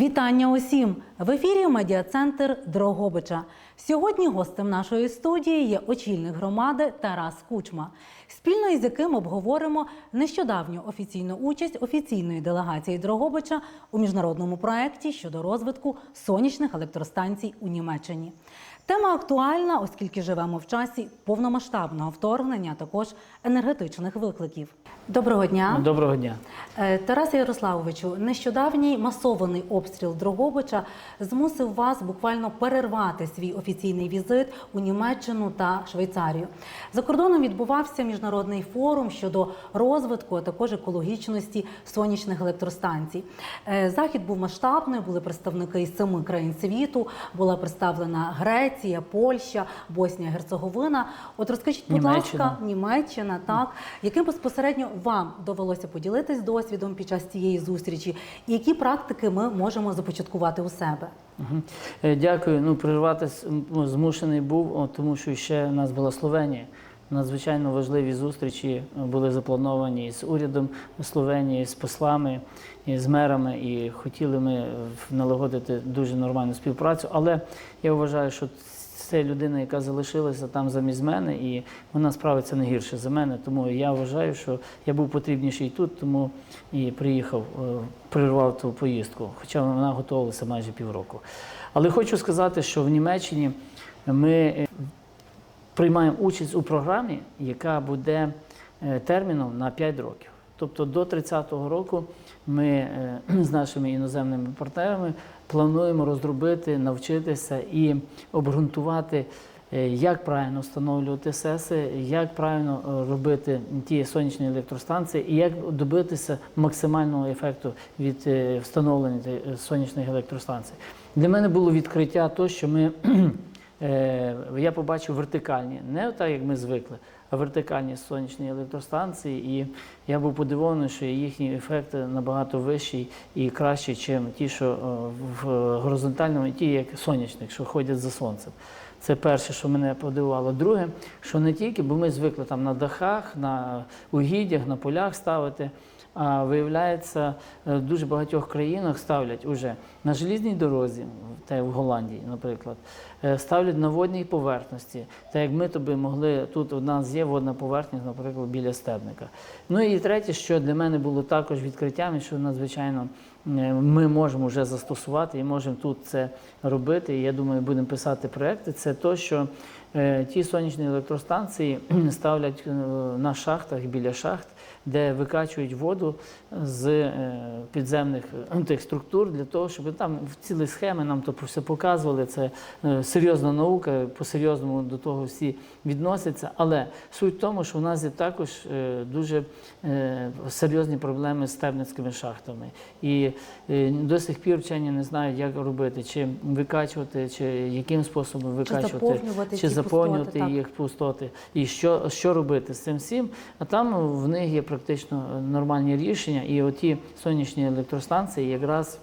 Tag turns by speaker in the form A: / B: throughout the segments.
A: Вітання усім! В ефірі медіа-центр Дрогобича. Сьогодні гостем нашої студії є очільник громади Тарас Кучма, спільно із яким обговоримо нещодавню офіційну участь офіційної делегації Дрогобича у міжнародному проєкті щодо розвитку сонячних електростанцій у Німеччині. Тема актуальна, оскільки живемо в часі повномасштабного вторгнення, а також енергетичних викликів. Доброго дня!
B: Доброго дня.
A: Е, Тарасе Ярославовичу, нещодавній масований обстріл Дрогобича змусив вас буквально перервати свій офіційний візит у Німеччину та Швейцарію. За кордоном відбувався міжнародний форум щодо розвитку, а також екологічності сонячних електростанцій. Е, Захід був масштабний, були представники із семи країн світу, була представлена Греція, Польща, Боснія, Герцеговина. От розкажіть, будь
B: Німеччина.
A: ласка, Німеччина, так яким безпосередньо вам довелося поділитись досвідом під час цієї зустрічі, і які практики ми можемо започаткувати у себе?
B: Е, Дякую. Ну, прервати змушений був, тому що ще в нас була Словенія. Надзвичайно важливі зустрічі е, були заплановані з урядом Словенії, з послами, і з мерами, і хотіли ми е, налагодити дуже нормальну співпрацю. Але я вважаю, що це людина, яка залишилася там замість мене, і вона справиться не гірше за мене. Тому я вважаю, що я був потрібніший тут, тому і приїхав, е, прервав ту поїздку, хоча вона готувалася майже півроку. Але хочу сказати, що в Німеччині ми е, приймаємо участь у програмі, яка буде е, терміном на 5 років. Тобто до 30-го року ми е, з нашими іноземними партнерами плануємо розробити, навчитися і обґрунтувати, е, як правильно встановлювати СЕСи, як правильно е, робити ті сонячні електростанції і як добитися максимального ефекту від встановлення сонячних електростанцій. Для мене було відкриття то, що ми я побачив вертикальні, не так, як ми звикли, вертикальні сонячні електростанції. І я був подивований, що їхній ефект набагато вищий і кращий, ніж ті, що е, в горизонтальному, ті, як сонячних, що ходять за сонцем. Це перше, що мене подивувало. Друге, що не тільки, бо ми звикли там на дахах, на угіддях, на полях ставити. А виявляється, е, в дуже багатьох країнах ставлять уже на желізній дорозі, те в Голландії, наприклад, е, ставлять на водній поверхності. Так як ми тобі могли, тут у нас є водна поверхність, наприклад, біля стебника. Ну і третє, що для мене було також відкриттям, і що надзвичайно ми можемо вже застосувати і можемо тут це робити. Я думаю, будемо писати проекти. Це то, що е, ті сонячні електростанції ставлять е, на шахтах біля шахт, де викачують воду з е, підземних е, тих структур для того, щоб там в цілі схеми нам то все показували. Це е, серйозна наука, по-серйозному до того всі відносяться. Але суть в тому, що в нас є також дуже серйозні проблеми з стебницькими шахтами. І до сих пір вчені не знають, як робити, чи викачувати, чи яким способом викачувати,
A: заповнювати
B: чи заповнювати
A: пустоти,
B: їх пустоти, і що, що робити з цим всім. А там в них є практично нормальні рішення, і оті сонячні електростанції якраз.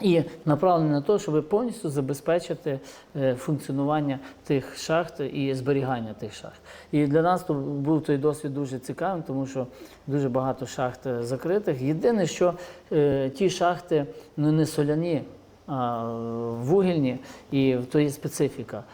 B: І направлені на те, щоб повністю забезпечити е, функціонування тих шахт і зберігання тих шахт. І для нас то був той досвід дуже цікавим, тому що дуже багато шахт е, закритих. Єдине, що е, ті шахти ну, не соляні, а вугільні, і то є специфіка.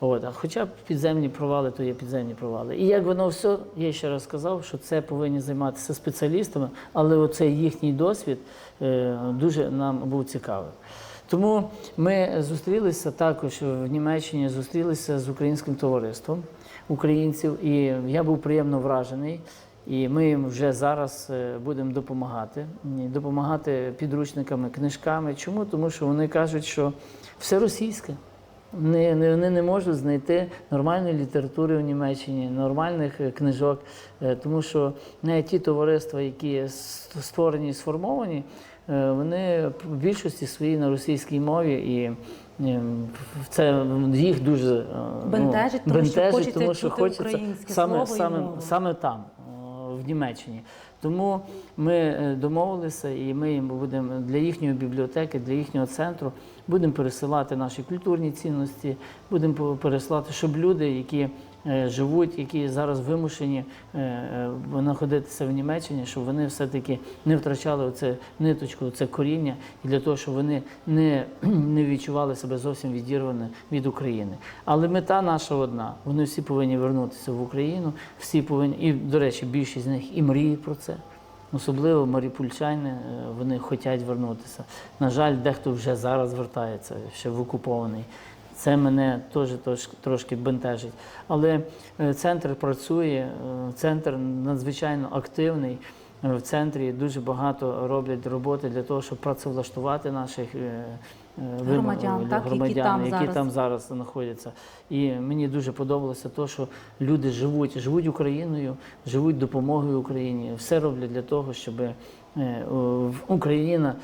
B: От, а хоча б підземні провали, то є підземні провали. І як воно все, я ще раз сказав, що це повинні займатися спеціалістами, але оцей їхній досвід е, дуже нам був цікавий. Тому ми зустрілися також в Німеччині, зустрілися з українським товариством українців, і я був приємно вражений. І ми їм вже зараз е, будемо допомагати, допомагати підручниками, книжками. Чому? Тому що вони кажуть, що все російське. Не, вони не можуть знайти нормальної літератури в Німеччині, нормальних е, книжок, е, тому що навіть ті товариства, які створені і сформовані, е, вони в більшості своїй на російській мові і. е, Це їх дуже е,
A: Бентежить, тому що хочеться
B: тому що хочеться саме, саме,
A: мову.
B: саме там, в Німеччині. Тому ми домовилися, і ми їм будемо для їхньої бібліотеки, для їхнього центру будемо пересилати наші культурні цінності, будемо пересилати, щоб люди, які е, живуть, які зараз вимушені е, е, знаходитися в Німеччині, щоб вони все-таки не втрачали оце ниточку, це коріння, і для того, щоб вони не, не відчували себе зовсім відірвані від України. Але мета наша одна: вони всі повинні вернутися в Україну, всі повинні, і, до речі, більшість з них і мріють про це. Особливо маріпульчани, е, вони хочуть вернутися. На жаль, дехто вже зараз вертається, ще в окупований. Це мене теж трошки бентежить. Але е, центр працює, е, центр надзвичайно активний. В центрі дуже багато роблять роботи для того, щоб працевлаштувати наших е, так,
A: Громадян, які там
B: які
A: зараз.
B: там зараз знаходяться. І мені дуже подобалося те, що люди живуть, живуть Україною, живуть допомогою Україні. Все роблять для того, щоб е, Україна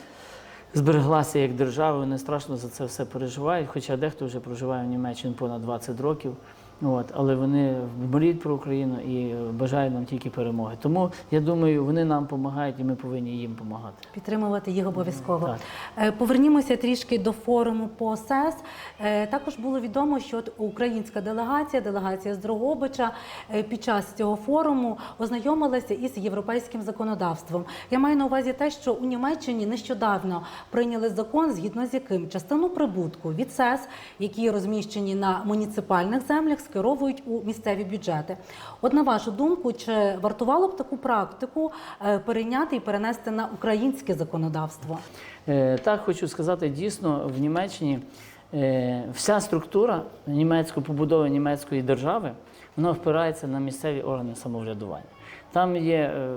B: збереглася як держава. Вони страшно за це все переживають. Хоча дехто вже проживає в Німеччині понад 20 років. От, але вони мріють про Україну і бажають нам тільки перемоги. Тому я думаю, вони нам допомагають, і ми повинні їм допомагати.
A: Підтримувати їх обов'язково.
B: Так.
A: Е, Повернімося трішки до форуму по СЕС. Е, Також було відомо, що от українська делегація, делегація з Дрогобича, е, під час цього форуму ознайомилася із європейським законодавством. Я маю на увазі те, що у Німеччині нещодавно прийняли закон, згідно з яким частину прибутку від СЕС, які розміщені на муніципальних землях, скеровують у місцеві бюджети. От на вашу думку, чи вартувало б таку практику е, перейняти і перенести на українське законодавство?
B: Е, Так, хочу сказати, дійсно, в Німеччині е, вся структура німецької побудови німецької держави вона впирається на місцеві органи самоврядування. Там є е,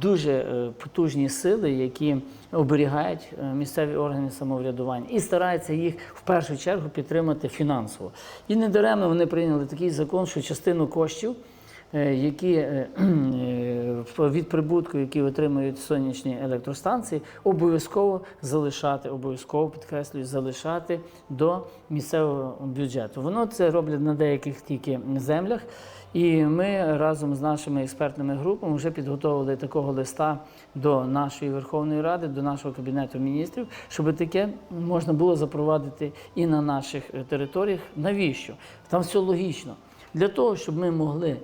B: дуже е, потужні сили, які оберігають е, місцеві органи самоврядування і стараються їх в першу чергу підтримати фінансово. І недаремно вони прийняли такий закон, що частину коштів які від прибутку, які отримують сонячні електростанції, обов'язково залишати, обов'язково підкреслюю, залишати до місцевого бюджету. Воно це роблять на деяких тільки землях. І ми разом з нашими експертними групами вже підготовили такого листа до нашої Верховної Ради, до нашого кабінету міністрів, щоб таке можна було запровадити і на наших е, територіях. Навіщо? Там все логічно. Для того, щоб ми могли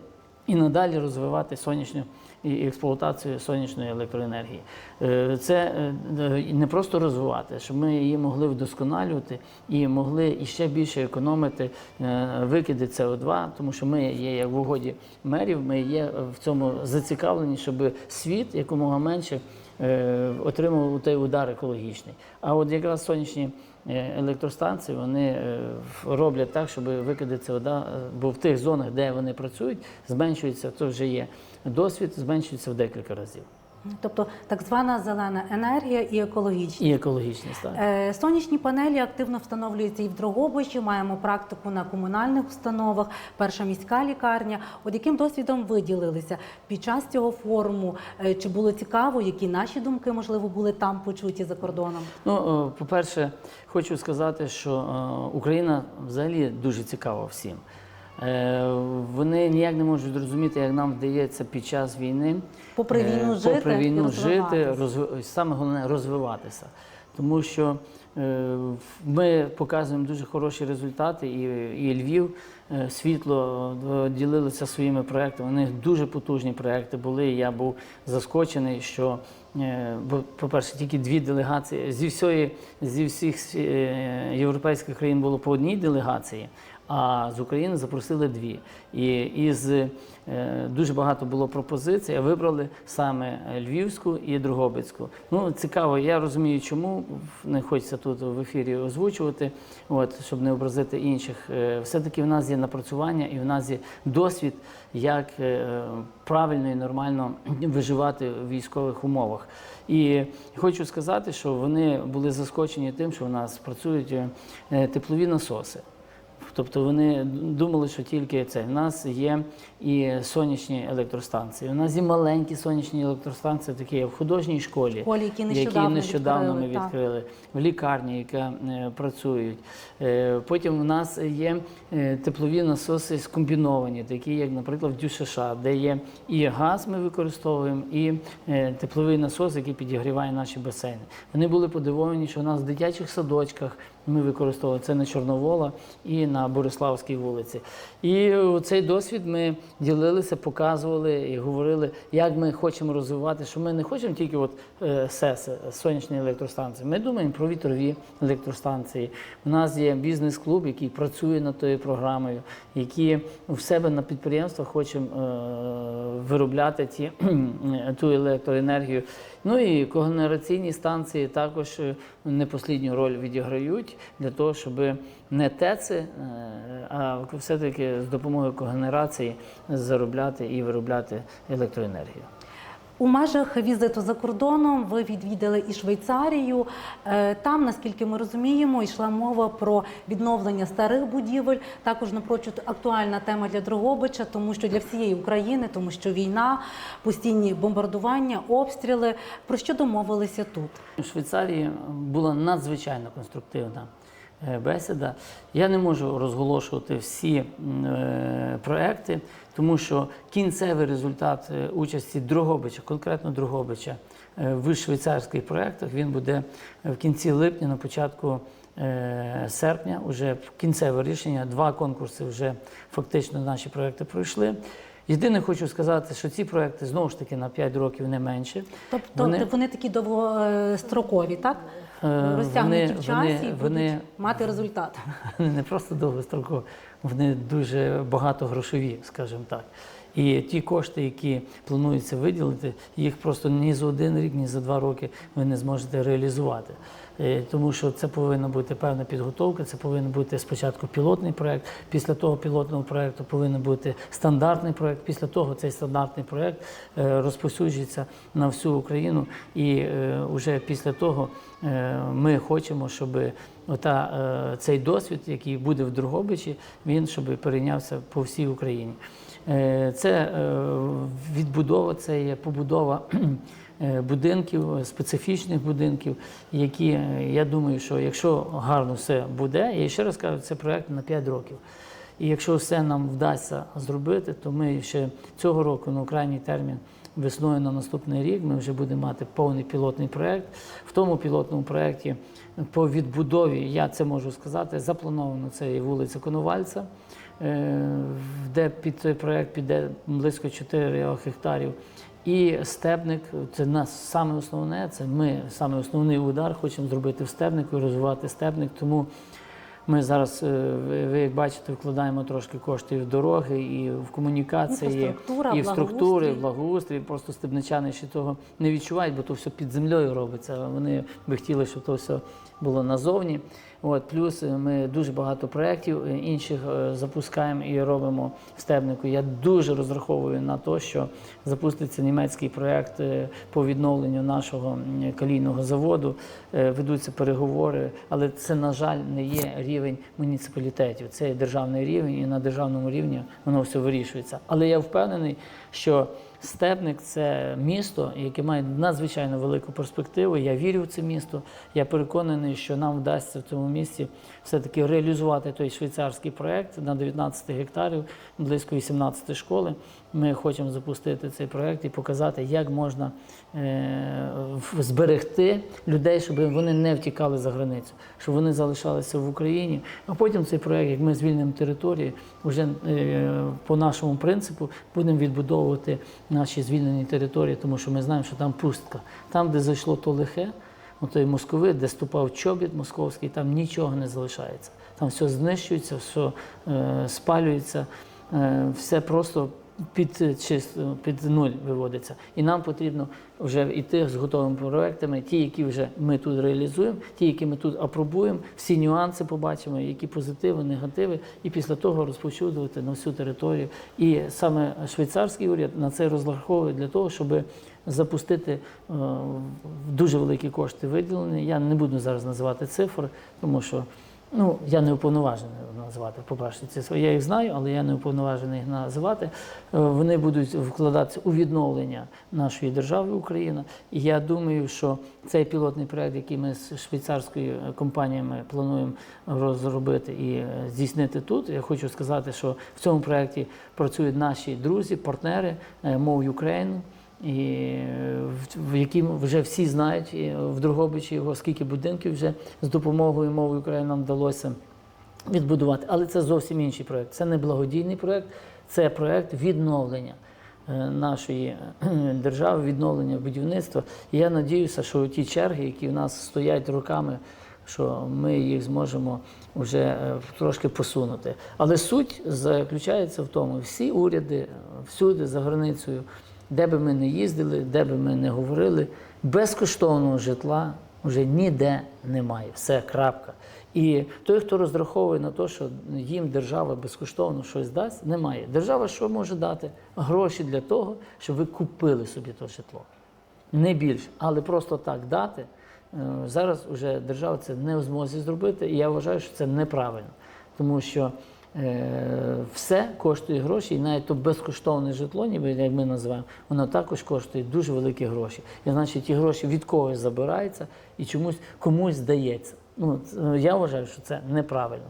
B: і надалі розвивати сонячну і експлуатацію сонячної електроенергії. Е, Це е, не просто розвивати, щоб ми її могли вдосконалювати і могли іще більше економити е, викиди СО2, тому що ми є як в угоді мерів, ми є в цьому зацікавлені, щоб світ якомога менше е, отримав той удар екологічний. А от якраз сонячні е, електростанції вони е, роблять так, щоб викиди СО2, е, бо в тих зонах, де вони працюють, зменшується, це вже є досвід, зменшується в декілька разів.
A: Тобто так звана зелена енергія і екологічність.
B: І екологічність. Так.
A: Е, Сонячні панелі активно встановлюються і в Дрогобичі. Маємо практику на комунальних установах, перша міська лікарня. От яким досвідом ви ділилися під час цього форуму? Е, Чи було цікаво, які наші думки можливо були там почуті за кордоном?
B: Ну, е, по-перше, хочу сказати, що Україна взагалі дуже цікава всім. Е, Вони ніяк не можуть зрозуміти, як нам вдається під час війни
A: Попри
B: е,
A: війну жити
B: попри
A: і
B: війну жити, розви- саме головне розвиватися. Тому що е, ми показуємо дуже хороші результати, і, і Львів світло ділилися своїми проектами. У них дуже потужні проекти були. Я був заскочений, що бо, по-перше, тільки дві делегації зі всієї зі всіх європейських країн було по одній делегації. А з України запросили дві. І із е, дуже багато було пропозицій, вибрали саме Львівську і Дрогобицьку. Ну, цікаво, я розумію, чому не хочеться тут в ефірі озвучувати, от, щоб не образити інших. Е, Все-таки в нас є напрацювання і в нас є досвід, як е, правильно і нормально виживати в військових умовах. І хочу сказати, що вони були заскочені тим, що в нас працюють е, теплові насоси. Тобто вони думали, що тільки це. У нас є і сонячні електростанції. У нас є маленькі сонячні електростанції, такі в художній школі,
A: Школі, які нещодавно
B: нещодавно ми
A: відкрили, так.
B: в лікарні, яка е, працюють. Е, Потім у нас є е, теплові насоси скомбіновані, такі як, наприклад, в ДЮШШ, де є і газ ми використовуємо, і е, тепловий насос, який підігріває наші басейни. Вони були подивовані, що у нас в дитячих садочках Ми використовували це на Чорновола і на Бориславській вулиці. І цей досвід ми ділилися, показували і говорили, як ми хочемо розвивати, що ми не хочемо тільки от е, СЕС, сонячні електростанції. Ми думаємо про вітрові електростанції. У нас є бізнес-клуб, який працює над тою програмою, які в себе на підприємствах хочемо е, виробляти ті, ту електроенергію. Ну і когенераційні станції також не непослідню роль відіграють для того, щоб не ТЕЦи, е, а все-таки з допомогою когенерації заробляти і виробляти електроенергію.
A: У межах візиту за кордоном ви відвідали і Швейцарію. Е, Там, наскільки ми розуміємо, йшла мова про відновлення старих будівель. Також напрочуд актуальна тема для Дрогобича, тому що для всієї України, тому що війна, постійні бомбардування, обстріли. Про що домовилися тут?
B: У Швейцарії була надзвичайно конструктивна бесіда. Я не можу розголошувати всі е, проекти, тому що кінцевий результат е, участі Дрогобича, конкретно Дрогобича, е, в швейцарських проектах він буде в кінці липня, на початку е, серпня. Уже кінцеве рішення. Два конкурси вже фактично наші проекти пройшли. Єдине хочу сказати, що ці проекти знову ж таки на 5 років не менше.
A: Тобто
B: Вони-
A: вони, такі довгострокові, так?
B: Е,
A: Розтягнуті
B: вони-
A: в часі
B: вони-
A: і
B: вони-
A: мати результат.
B: Вони не просто довгострокові, вони дуже багато грошові, скажімо так. І ті кошти, які планується виділити, їх просто ні за один рік, ні за два роки ви не зможете реалізувати. Е, Тому що це повинна бути певна підготовка, це повинен бути спочатку пілотний проект, після того пілотного проекту повинен бути стандартний проект. Після того цей стандартний проект е, розповсюджується на всю Україну. І е, вже після того е, ми хочемо, щоб ота, е, цей досвід, який буде в Другобичі, він щоб перейнявся по всій Україні. Е, Це е, відбудова, це є побудова е, будинків, е, специфічних будинків, які е, я думаю, що якщо гарно все буде, я ще раз кажу, це проект на 5 років. І якщо все нам вдасться зробити, то ми ще цього року на крайній термін. Весною на наступний рік ми вже будемо мати повний пілотний проект. В тому пілотному проєкті по відбудові, я це можу сказати, заплановано це і вулиця Коновальця, е, де під цей проєкт піде близько 4 гектарів. І стебник це нас саме основне. Це ми саме основний удар хочемо зробити в стебнику і розвивати стебник. Тому ми зараз, е, ви як бачите, вкладаємо трошки коштів в дороги і в комунікації, і в структури, в благоустрій. Просто стебничани ще того не відчувають, бо то все під землею робиться. Вони би хотіли, щоб то все було назовні. От, плюс е, ми дуже багато проєктів е, інших е, запускаємо і робимо в стебнику. Я дуже розраховую на те, що запуститься німецький проєкт по відновленню нашого калійного заводу. Ведуться переговори, але це, на жаль, не є рівень муніципалітетів. Це є державний рівень, і на державному рівні воно все вирішується. Але я впевнений, що Степник це місто, яке має надзвичайно велику перспективу. Я вірю в це місто. Я переконаний, що нам вдасться в цьому місті все-таки реалізувати той швейцарський проект на 19 гектарів, близько 18 школи. Ми хочемо запустити цей проект і показати, як можна е, зберегти людей, щоб вони не втікали за границю, щоб вони залишалися в Україні. А потім цей проект, як ми звільнимо території, вже е, по нашому принципу будемо відбудовувати наші звільнені території, тому що ми знаємо, що там пустка. Там, де зайшло то лихе, той московит, де ступав чобіт московський, там нічого не залишається. Там все знищується, все е, спалюється, е, все просто під, е, під нуль виводиться. І нам потрібно вже йти з готовими проектами, ті, які вже ми тут реалізуємо, ті, які ми тут апробуємо, всі нюанси побачимо, які позитиви, негативи, і після того розповсюдувати на всю територію. І саме швейцарський уряд на це розраховує для того, щоб запустити е, дуже великі кошти виділені. Я не буду зараз називати цифри, тому що ну, я не уповноважений називати. По-перше, цифри. Я їх знаю, але я не уповноважений їх називати. Е, Вони будуть вкладатися у відновлення нашої держави Україна. І я думаю, що цей пілотний проект, який ми з швейцарською компаніями плануємо розробити і е, здійснити тут, я хочу сказати, що в цьому проєкті працюють наші друзі, партнери е, Move Ukraine, і в- яким вже всі знають і в Дрогобичі його, скільки будинків вже з допомогою мови України нам вдалося відбудувати. Але це зовсім інший проєкт. Це не благодійний проєкт, це проєкт відновлення е, нашої е, держави, відновлення будівництва. І я надіюся, що ті черги, які в нас стоять роками, що ми їх зможемо вже е, трошки посунути. Але суть заключається в тому, всі уряди всюди за границею, де би ми не їздили, де би ми не говорили, безкоштовного житла вже ніде немає. Все, крапка. І той, хто розраховує на те, що їм держава безкоштовно щось дасть, немає. Держава що може дати? Гроші для того, щоб ви купили собі то житло. Не більше, але просто так дати. е, Зараз вже держава це не в змозі зробити, і я вважаю, що це неправильно, тому що все коштує гроші, і навіть то безкоштовне житло, ніби як ми називаємо, воно також коштує дуже великі гроші. І значить, ті гроші від когось забираються і чомусь комусь здається. Ну, я вважаю, що це неправильно.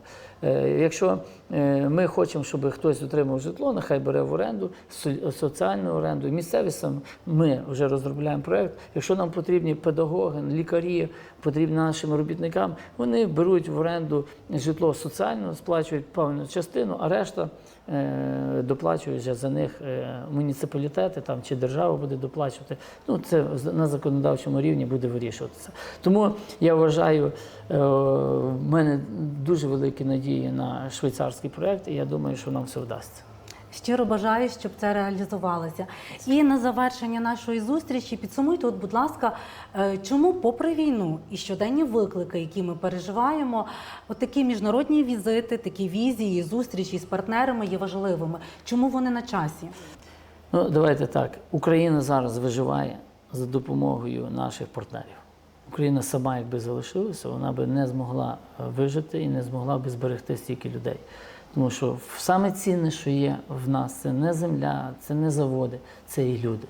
B: Е, Якщо е, ми хочемо, щоб хтось отримав житло, нехай бере в оренду, со- соціальну оренду. Місцеві сам ми вже розробляємо проєкт. Якщо нам потрібні педагоги, лікарі, потрібні нашим робітникам, вони беруть в оренду житло соціально, сплачують певну частину, а решта е, доплачують вже за них е, муніципалітети там, чи держава буде доплачувати. Ну, це на законодавчому рівні буде вирішуватися. Тому я вважаю, е, в мене дуже великі надії на швейцарський проєкт, і я думаю, що нам все вдасться.
A: Щиро бажаю, щоб це реалізувалося. І на завершення нашої зустрічі підсумуйте, от, будь ласка, е, чому, попри війну і щоденні виклики, які ми переживаємо, от такі міжнародні візити, такі візії, зустрічі з партнерами є важливими. Чому вони на часі?
B: Ну, давайте так. Україна зараз виживає за допомогою наших партнерів. Україна сама, якби залишилася, вона би не змогла е, вижити і не змогла би зберегти стільки людей. Тому що саме цінне, що є в нас, це не земля, це не заводи, це і люди.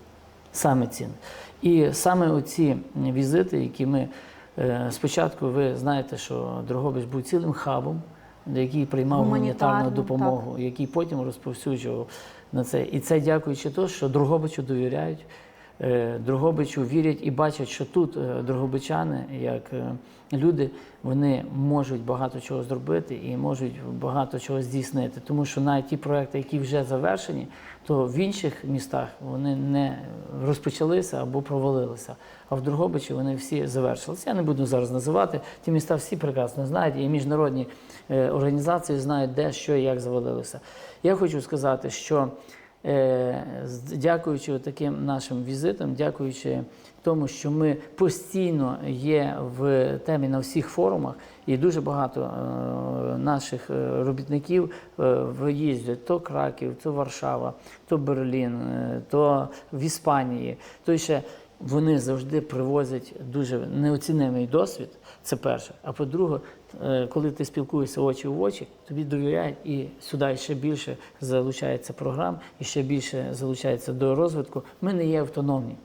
B: Саме цінне. І саме оці візити, які ми е, спочатку, ви знаєте, що Дрогобич був цілим хабом, який приймав гуманітарну допомогу, який потім розповсюджував на це. І це дякуючи тому, що Дрогобичу довіряють, Дрогобичу вірять і бачать, що тут е, дрогобичани, як е, люди, вони можуть багато чого зробити і можуть багато чого здійснити. Тому що навіть ті проекти, які вже завершені, то в інших містах вони не розпочалися або провалилися. А в Дрогобичі вони всі завершилися. Я не буду зараз називати. Ті міста всі прекрасно знають, і міжнародні е, організації знають, де що і як завалилося. Я хочу сказати, що е, дякуючи таким нашим візитам, дякуючи тому, що ми постійно є в темі на всіх форумах, і дуже багато е, наших е, робітників е, виїздять то Краків, то Варшава, то Берлін, е, то в Іспанії, то ще вони завжди привозять дуже неоцінимий досвід. Це перше. А по-друге, е, коли ти спілкуєшся очі в очі, тобі довіряють і сюди ще більше залучається програм, і ще більше залучається до розвитку. Ми не є автономні.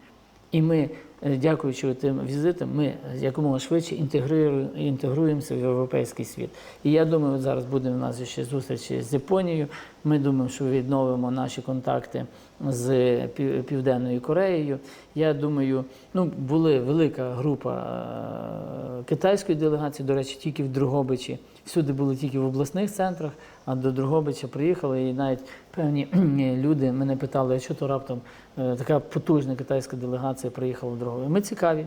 B: І ми, е, дякуючи тим візитам, ми якомога швидше інтегруємося в європейський світ. І я думаю, от зараз буде у нас ще зустрічі з Японією. Ми думаємо, що відновимо наші контакти з Пів- Південною Кореєю. Я думаю, ну були велика група е, китайської делегації, до речі, тільки в Дрогобичі. Всюди були тільки в обласних центрах, а до Дрогобича приїхали, і навіть певні люди мене питали, а що то раптом е, така потужна китайська делегація приїхала в Дрогобич. Ми цікаві,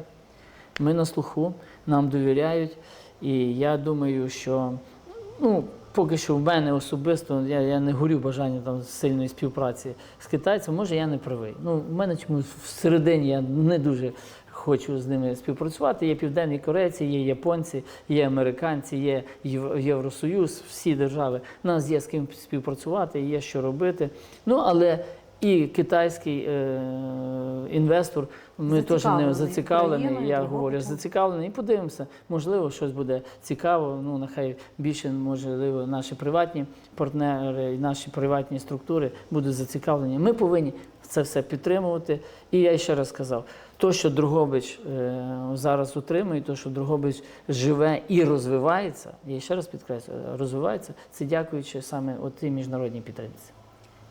B: ми на слуху, нам довіряють. І я думаю, що ну, поки що в мене особисто я, я не горю бажанням там сильної співпраці з китайцем. Може, я не правий. Ну, в мене чомусь всередині я не дуже хочу з ними співпрацювати. Є південні корейці, є японці, є американці, є Євросоюз, всі держави. У нас є з ким співпрацювати, є що робити. Ну але і китайський е, інвестор, ми теж не
A: зацікавлений.
B: Я говорю, зацікавлений. І подивимося, можливо, щось буде цікаво. Ну нехай більше можливо наші приватні партнери і наші приватні структури будуть зацікавлені. Ми повинні це все підтримувати. І я ще раз сказав, то, що Другобич е, зараз утримує, то, що Другобич живе і розвивається, я ще раз підкреслюю, розвивається, це дякуючи саме тій міжнародній підтримці.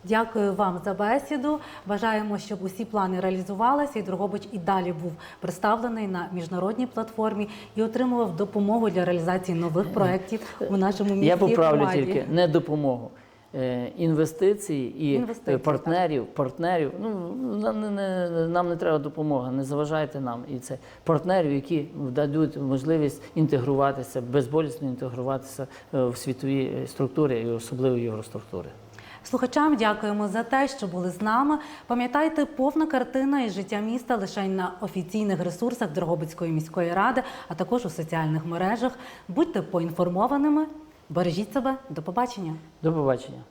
A: Дякую вам за бесіду. Бажаємо, щоб усі плани реалізувалися, і Дрогобич і далі був представлений на міжнародній платформі і отримував допомогу для реалізації нових проєктів у нашому місті.
B: Я поправлю тільки не допомогу. Е, Інвестиції і
A: Інвестиції,
B: е, партнерів, партнерів. Ну нам не, нам не треба допомога, не заважайте нам. І це партнерів, які дадуть можливість інтегруватися, безболісно інтегруватися е, в світові структури і особливо євроструктури.
A: Слухачам дякуємо за те, що були з нами. Пам'ятайте, повна картина із життя міста лише на офіційних ресурсах Дрогобицької міської ради, а також у соціальних мережах. Будьте поінформованими, бережіть себе. До побачення.
B: До побачення.